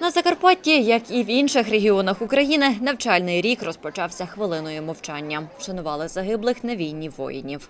На Закарпатті, як і в інших регіонах України, навчальний рік розпочався хвилиною мовчання. Вшанували загиблих на війні воїнів.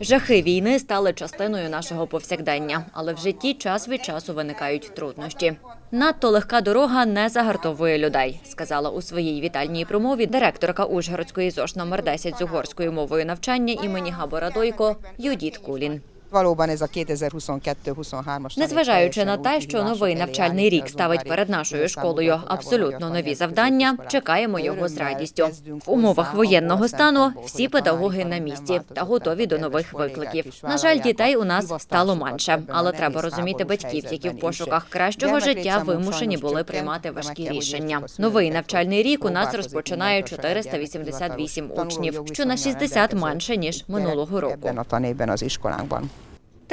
Жахи війни стали частиною нашого повсякдення, але в житті час від часу виникають труднощі. Надто легка дорога не загартовує людей, сказала у своїй вітальній промові директорка Ужгородської ЗОШ номер 10 з угорською мовою навчання імені Габора Дойко Юдіт Кулін. Valóban ez a 2022-23-as Незважаючи на те, що новий навчальний рік ставить перед нашою школою абсолютно нові завдання, чекаємо його з радістю. В умовах воєнного стану всі педагоги на місці та готові до нових викликів. На жаль, дітей у нас стало менше, але треба розуміти батьків, які в пошуках кращого життя вимушені були приймати важкі рішення. Новий навчальний рік у нас розпочинає 488 учнів, що на 60 менше ніж минулого року.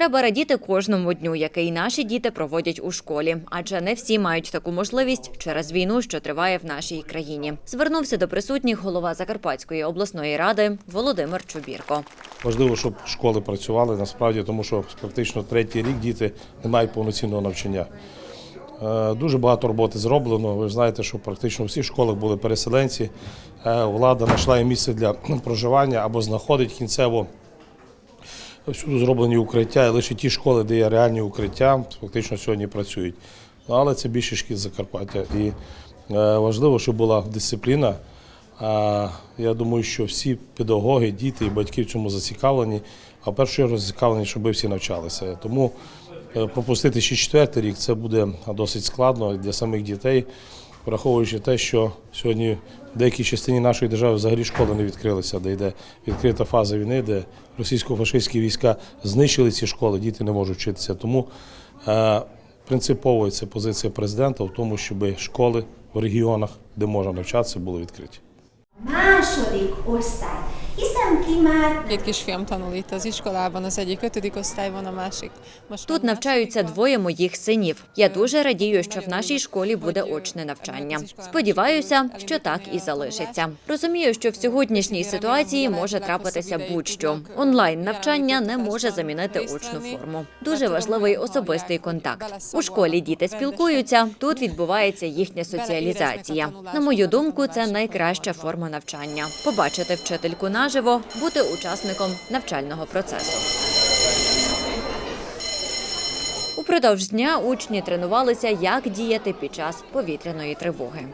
Треба радіти кожному дню, який наші діти проводять у школі, адже не всі мають таку можливість через війну, що триває в нашій країні. Звернувся до присутніх голова Закарпатської обласної ради Володимир Чубірко. Важливо, щоб школи працювали насправді, тому що практично третій рік діти не мають повноцінного навчання. Е, Дуже багато роботи зроблено. Ви ж знаєте, що практично у всіх школах були переселенці. Е, Влада знайшла місце для проживання або знаходить кінцево. Всюди зроблені укриття, і лише ті школи, де є реальні укриття, фактично сьогодні працюють. Ну, але це більше шкіл Закарпаття. І е, важливо, щоб була дисципліна. Я думаю, що всі педагоги, діти і батьки в цьому зацікавлені, а чергу зацікавлені, щоб всі навчалися. Тому е, пропустити ще четвертий рік це буде досить складно для самих дітей, враховуючи те, що сьогодні в деякій частині нашої держави взагалі школи не відкрилися, де йде відкрита фаза війни, де російсько-фашистські війська знищили ці школи, діти не можуть вчитися. Тому е, принципово це позиція президента в тому, щоб школи в регіонах, де можна навчатися, були відкриті. második osztály. Két kisfiam tanul itt az iskolában, az egyik ötödik osztályban, a másik most Тут навчаються двоє моїх синів. Я дуже радію, що в нашій школі буде очне навчання. Сподіваюся, що так і залишиться. Розумію, що в сьогоднішній ситуації може трапитися будь-що. Онлайн навчання не може замінити очну форму. Дуже важливий особистий контакт. У школі діти спілкуються. Тут відбувається їхня соціалізація. На мою думку, це найкраща форма навчання. Побачити вчительку наживо, бути учасником навчального процесу. Упродовж дня учні тренувалися, як діяти під час повітряної тривоги.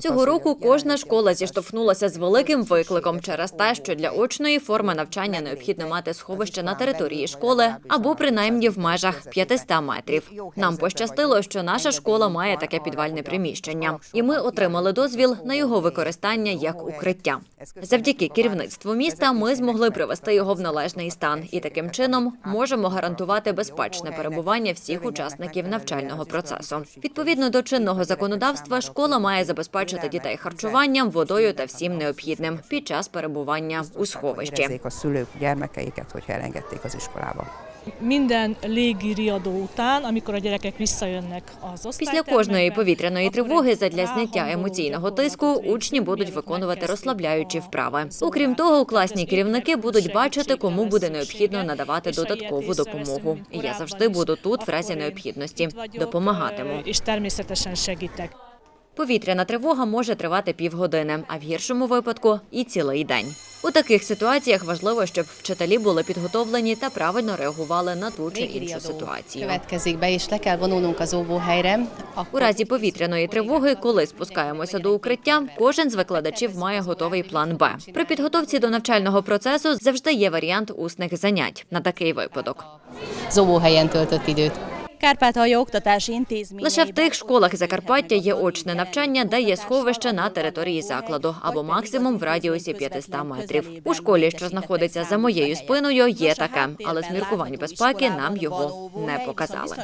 Цього року кожна школа зіштовхнулася з великим викликом через те, що для очної форми навчання необхідно мати сховище на території школи або принаймні в межах 500 метрів. Нам пощастило, що наша школа має таке підвальне приміщення, і ми отримали дозвіл на його використання як укриття. Завдяки керівництву міста ми змогли привести його в належний стан. І таким чином можемо гарантувати безпечне перебування всіх учасників навчального процесу. Відповідно до чинного законодавства, школа має забезпечити дітей харчуванням, водою та всім необхідним під час перебування у сховищі. Minden légiriadó után, amikor a gyerekek visszajönnek az Після кожної повітряної тривоги задля зняття емоційного тиску учні будуть виконувати розслабляючі вправи. Окрім того, класні керівники будуть бачити, кому буде необхідно надавати додаткову допомогу. я завжди буду тут в разі необхідності допомагатиму. е. Повітряна тривога може тривати півгодини, а в гіршому випадку і цілий день. У таких ситуаціях важливо, щоб вчителі були підготовлені та правильно реагували на ту чи іншу ситуацію. У разі повітряної тривоги, коли спускаємося до укриття, кожен з викладачів має готовий план Б. При підготовці до навчального процесу завжди є варіант усних занять на такий випадок. Töltött időt. Kárpátalja Oktatási Intézményeiben Лише в тих школах Закарпаття є очне навчання, де є сховище на території закладу або максимум в радіусі 500 метрів. У школі, що знаходиться за моєю спиною, є таке, але з міркувань безпеки нам його не показали.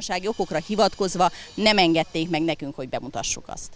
Nem engedték meg nekünk, hogy bemutassuk azt.